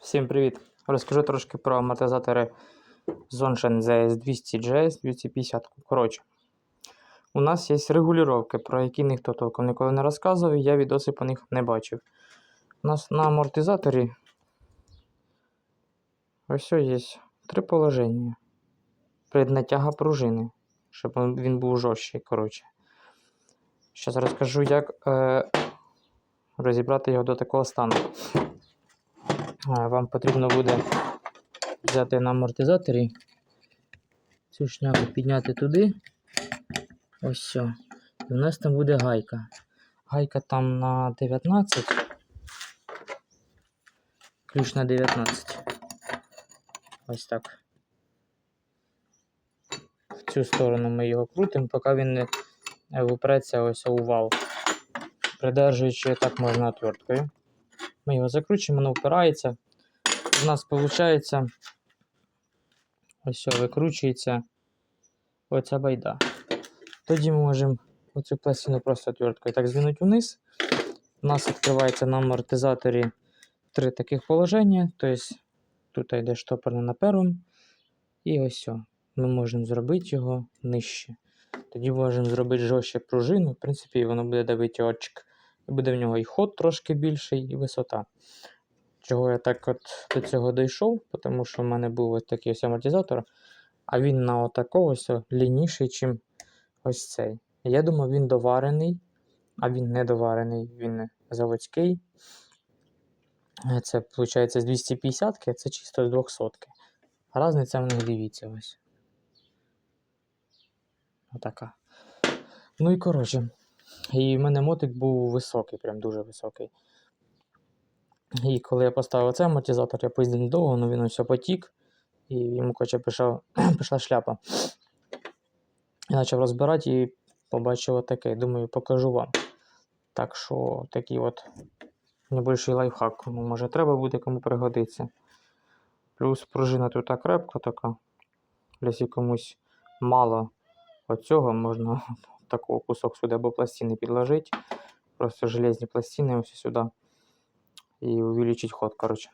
Всім привіт! Розкажу трошки про амортизатори Zonshan ZS200GS 250. Коротше, у нас є регулювання, про які ніхто толком ніколи не розказував, і я відоси по них не бачив. У нас на амортизаторі ось є три положення. Преднатяга пружини, щоб він був жорсткий. Коротше. Зараз розкажу, як е, розібрати його до такого стану. Вам потрібно буде взяти на амортизаторі, цю шняпу підняти туди. Ось все. І у нас там буде гайка. Гайка там на 19. Ключ на 19. Ось так. В цю сторону ми його крутимо, поки він не випреться ось у вал. Придержуючи так можна отверткою. Ми його закручуємо, воно впирається. У нас виходить, ось викручується оця байда. Тоді ми можемо оцю пластину просто отверткою так звинути вниз. У нас відкривається на амортизаторі три таких положення. Тобто тут йде штопорне на першому. І ось все. Ми можемо зробити його нижче. Тоді можемо зробити жорстче пружину. В принципі, воно буде давити очк. Буде в нього і ход трошки більший, і висота. Чого я так от до цього дійшов, тому що в мене був ось такий ось амортизатор, а він на отакого ось лініший, чим ось цей. Я думав, він доварений, а він не доварений, він заводський. Це, виходить, з 250 а це чисто з 200 Разниця в них дивіться ось. Отака. Ну і коротше. І в мене мотик був високий, прям дуже високий. І коли я поставив цей амортизатор, я поїздив недовго, ну він ось потік, і йому коротше, пішов, пішла шляпа. Я почав розбирати і побачив отаке. Думаю, покажу вам. Так що такий от небольший лайфхак, кому може треба буде, кому пригодиться. Плюс пружина тут крепка така. Якщо комусь мало оцього, можна такого кусок сюди або пластини підложити. Просто железні пластини ось сюди. І увеличить ход, коротше.